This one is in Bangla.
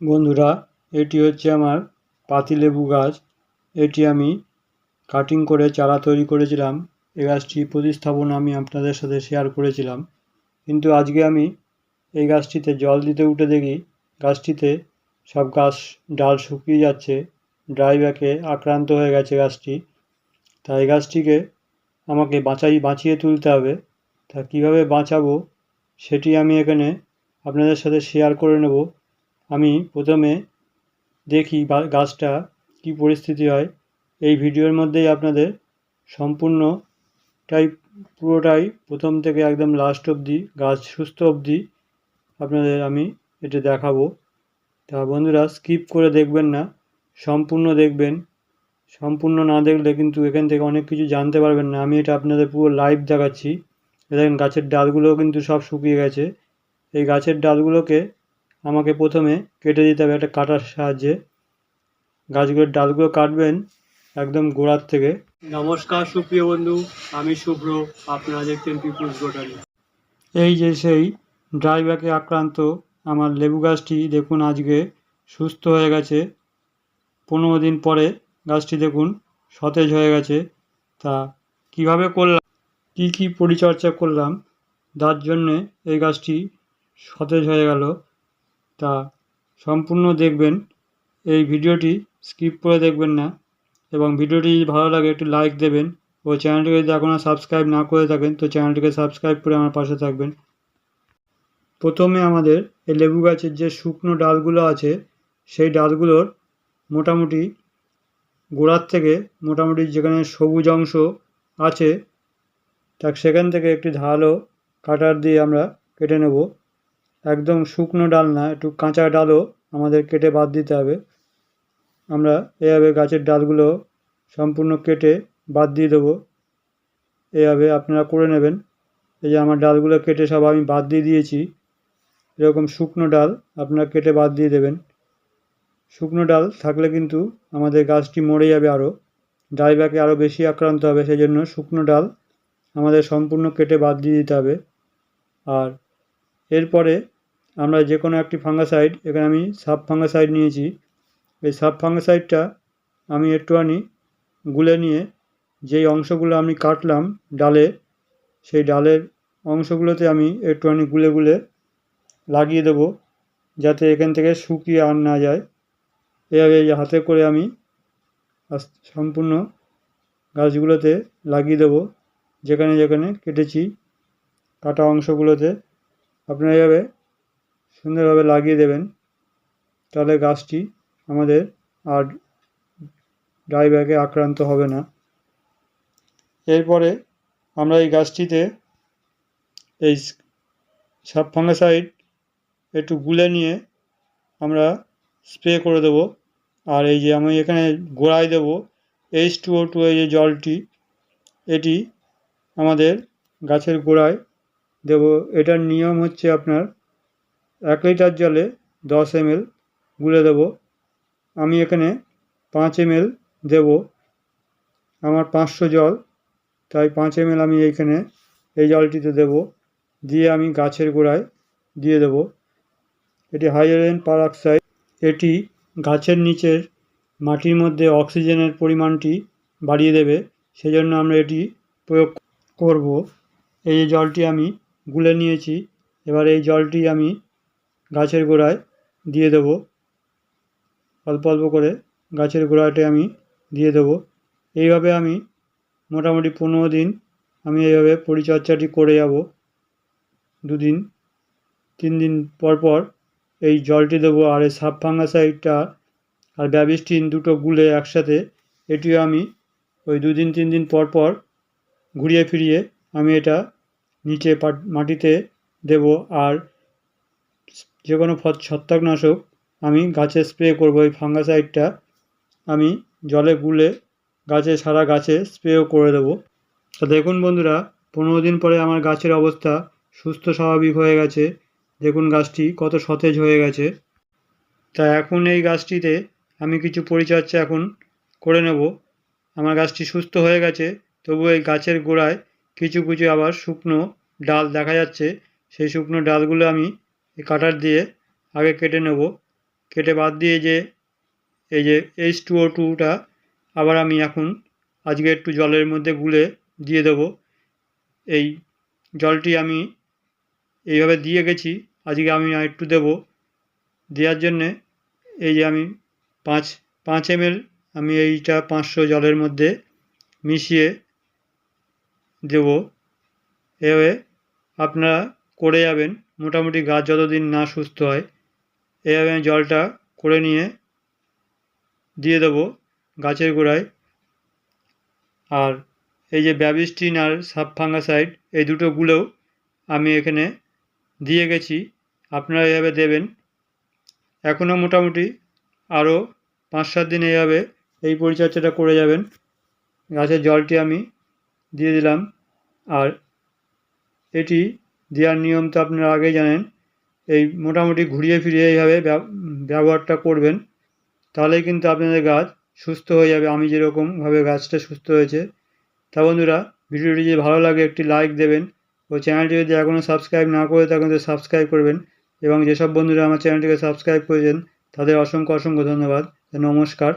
বন্ধুরা, এটি হচ্ছে আমার পাতিলেবু গাছ। এটি আমি কাটিং করে চারা তৈরি করেছিলাম। এই গাছটি প্রতিস্থাপন আমি আপনাদের সাথে শেয়ার করেছিলাম। কিন্তু আজকে আমি এই গাছটিতে জল দিতে উঠে দেখি গাছটিতে সব গাছ ডাল শুকিয়ে যাচ্ছে ড্রাই ব্যাকে আক্রান্ত হয়ে গেছে গাছটি। তাই এই গাছটিকে আমাকে বাঁচাই, বাঁচিয়ে তুলতে হবে। তা কীভাবে বাঁচাবো সেটি আমি এখানে আপনাদের সাথে শেয়ার করে নেব। আমি প্রথমে দেখি গাছটা কী পরিস্থিতি হয়। এই ভিডিওর মধ্যেই আপনাদের সম্পূর্ণটাই পুরোটাই প্রথম থেকে একদম লাস্ট অবধি, গাছ সুস্থ অবধি আপনাদের আমি এটা দেখাবো। তা বন্ধুরা স্কিপ করে দেখবেন না, সম্পূর্ণ দেখবেন। সম্পূর্ণ না দেখলে কিন্তু এখান থেকে অনেক কিছু জানতে পারবেন না। আমি এটা আপনাদের পুরো লাইভ দেখাচ্ছি। দেখেন গাছের ডালগুলোও কিন্তু সব শুকিয়ে গেছে। এই গাছের ডালগুলোকে আমাকে প্রথমে কেটে দিতে হবে একটা কাটার সাহায্যে। গাছগুলোর ডালগুলো কাটবেন একদম গোড়ার থেকে। নমস্কার সুপ্রিয় বন্ধু আমি শুভ্র আপনারা দেখছেন পিপুলস গোটারি এই যে সেই ড্রাই ব্যাকে আক্রান্ত আমার লেবু গাছটি দেখুন আজকে সুস্থ হয়ে গেছে। পনেরো দিন পরে গাছটি দেখুন সতেজ হয়ে গেছে। তা কীভাবে করলাম? কী কী পরিচর্যা করলাম? তার জন্যে এই গাছটি সতেজ হয়ে গেল। তা সম্পূর্ণ দেখবেন। এই ভিডিওটি স্কিপ করে দেখবেন না এবং ভিডিওটি যদি ভালো লাগে একটু লাইক দেবেন ও চ্যানেলটিকে যদি এখনও সাবস্ক্রাইব না করে থাকেন তো চ্যানেলটিকে সাবস্ক্রাইব করে আমার পাশে থাকবেন। প্রথমে আমাদের এই লেবু গাছের যে শুকনো ডালগুলো আছে সেই ডালগুলোর মোটামুটি গোড়ার থেকে মোটামুটি যেখানে সবুজ অংশ আছে তা সেখান থেকে একটি ধারালো কাটার দিয়ে আমরা কেটে নেব। একদম শুকনো ডাল না, একটু কাঁচা ডালও আমাদের কেটে বাদ দিতে হবে। আমরা এভাবে গাছের ডালগুলো সম্পূর্ণ কেটে বাদ দিয়ে দেবো। এভাবে আপনারা করে নেবেন। এই যে আমার ডালগুলো কেটে সব আমি বাদ দিয়ে দিয়েছি। এরকম শুকনো ডাল আপনারা কেটে বাদ দিয়ে দেবেন। শুকনো ডাল থাকলে কিন্তু আমাদের গাছটি মরে যাবে আরও। ডাইব্যাকে আরও বেশি আক্রান্ত হবে সেই জন্য শুকনো ডাল আমাদের সম্পূর্ণ কেটে বাদ দিয়ে দিতে হবে। আর এরপরে আমরা যে কোনো একটি ফাঙ্গাসাইড, এখানে আমি সাব ফাঙ্গাসাইড নিয়েছি। এই সাব ফাঙ্গাসাইডটা আমি একটুখানি গুলে নিয়ে যেই অংশগুলো আমি কাটলাম ডালে, সেই ডালের অংশগুলোতে আমি একটুখানি গুলে গুলে লাগিয়ে দেবো যাতে এখান থেকে শুকিয়ে আর না যায়। এভাবে হাতে করে আমি সম্পূর্ণ গাছগুলোতে লাগিয়ে দেবো। যেখানে যেখানে কেটেছি কাটা অংশগুলোতে। আপনারা এভাবে সুন্দরভাবে লাগিয়ে দেবেন তাহলে গাছটি আমাদের আর ডাই ব্যাগে আক্রান্ত হবে না। এরপরে আমরা এই গাছটিতে এই সাব ফাঙ্গাসাইড একটু গুলে নিয়ে আমরা স্প্রে করে দেবো। আর এই যে আমি এখানে গোড়ায় দেবো এইচ টু ও টু এই যে জলটি, এটি আমাদের গাছের গোড়ায় দেবো। এটার নিয়ম হচ্ছে আপনার এক লিটার জলে দশ এমএল গুলে দেবো। আমি এখানে পাঁচ এমএল দেবো। আমার পাঁচশো জল, তাই পাঁচ এমএল আমি এইখানে এই জলটিতে দেবো। দিয়ে আমি গাছের গোড়ায় দিয়ে দেবো। এটি হাইড্রোজেন পারঅক্সাইড। এটি গাছের নিচের মাটির মধ্যে অক্সিজেনের পরিমাণটি বাড়িয়ে দেবে। সেজন্য আমরা এটি প্রয়োগ করব। এই জলটি আমি গুলে নিয়েছি। এবার এই জলটি আমি গাছের গোড়ায় দিয়ে দেবো। অল্প অল্প করে গাছের গোড়াতে আমি দিয়ে দেবো। এইভাবে আমি মোটামুটি পনেরো দিন আমি এইভাবে পরিচর্যাটি করে যাব। দুদিন, তিন দিন পর পর এই জলটি দেবো আর এই সাব ফাঙ্গাসাইডটা আর ব্যাবিস্টিন দুটো গুলে একসাথে এটিও আমি ওই দুদিন, তিন দিন পর পর ঘুরিয়ে ফিরিয়ে আমি এটা নিচে মাটিতে দেবো। আর যে কোনো ছত্রাকনাশক আমি গাছে স্প্রে করব এই ফাঙ্গাসাইডটা, আমি জলে গুলে গাছে, সারা গাছে স্প্রেও করে দেবো। তো দেখুন বন্ধুরা, পনেরো দিন পরে আমার গাছের অবস্থা সুস্থ স্বাভাবিক হয়ে গেছে। দেখুন গাছটি কত সতেজ হয়ে গেছে। তা এখন এই গাছটিতে আমি কিছু পরিচর্যা এখন করে নেব। আমার গাছটি সুস্থ হয়ে গেছে তবু এই গাছের গোড়ায় কিছু কিছু আবার শুকনো ডাল দেখা যাচ্ছে। সেই শুকনো ডালগুলো আমি কাটার দিয়ে আগে কেটে নেব। কেটে বাদ দিয়ে যে এই যে এইচ টু ও টুটা আবার আমি এখন আজকে একটু জলের মধ্যে গুলে দিয়ে দেবো। এই জলটি আমি এইভাবে দিয়ে গেছি, আজকে আমি একটু দেবো। দেওয়ার জন্যে এই যে আমি পাঁচ পাঁচ এমএল আমি এইটা পাঁচশো জলের মধ্যে মিশিয়ে দেবো। এভাবে আপনারা করে যাবেন। মোটামুটি গাছ যতদিন না সুস্থ হয়, এভাবে আমি জলটা করে নিয়ে দিয়ে দেবো গাছের গোড়ায়। আর এই যে ব্যাবিস্টিন আর সাব ফাঙ্গাসাইড এই দুটোগুলোও আমি এখানে দিয়ে গেছি। আপনারা এভাবে দেবেন। এখনও মোটামুটি আরও পাঁচ সাত দিন এভাবে এই পরিচর্যাটা করে যাবেন। গাছের জলটি আমি দিয়ে দিলাম। আর এটি দেওয়ার নিয়ম তো আপনারা আগেই জানেন। এই মোটামুটি ঘুরিয়ে ফিরিয়ে এইভাবে ব্যব- ব্যবহারটা করবেন। তাহলেই কিন্তু আপনাদের গাছ সুস্থ হয়ে যাবে। আমি যেরকমভাবে গাছটা সুস্থ হয়েছে। তা বন্ধুরা, ভিডিওটি যদি ভালো লাগে একটি লাইক দেবেন ও চ্যানেলটি যদি এখনও সাবস্ক্রাইব না করে থাকেন তো সাবস্ক্রাইব করবেন এবং যেসব বন্ধুরা আমার চ্যানেলটিকে সাবস্ক্রাইব করেছেন তাদের অসংখ্য অসংখ্য ধন্যবাদ। নমস্কার।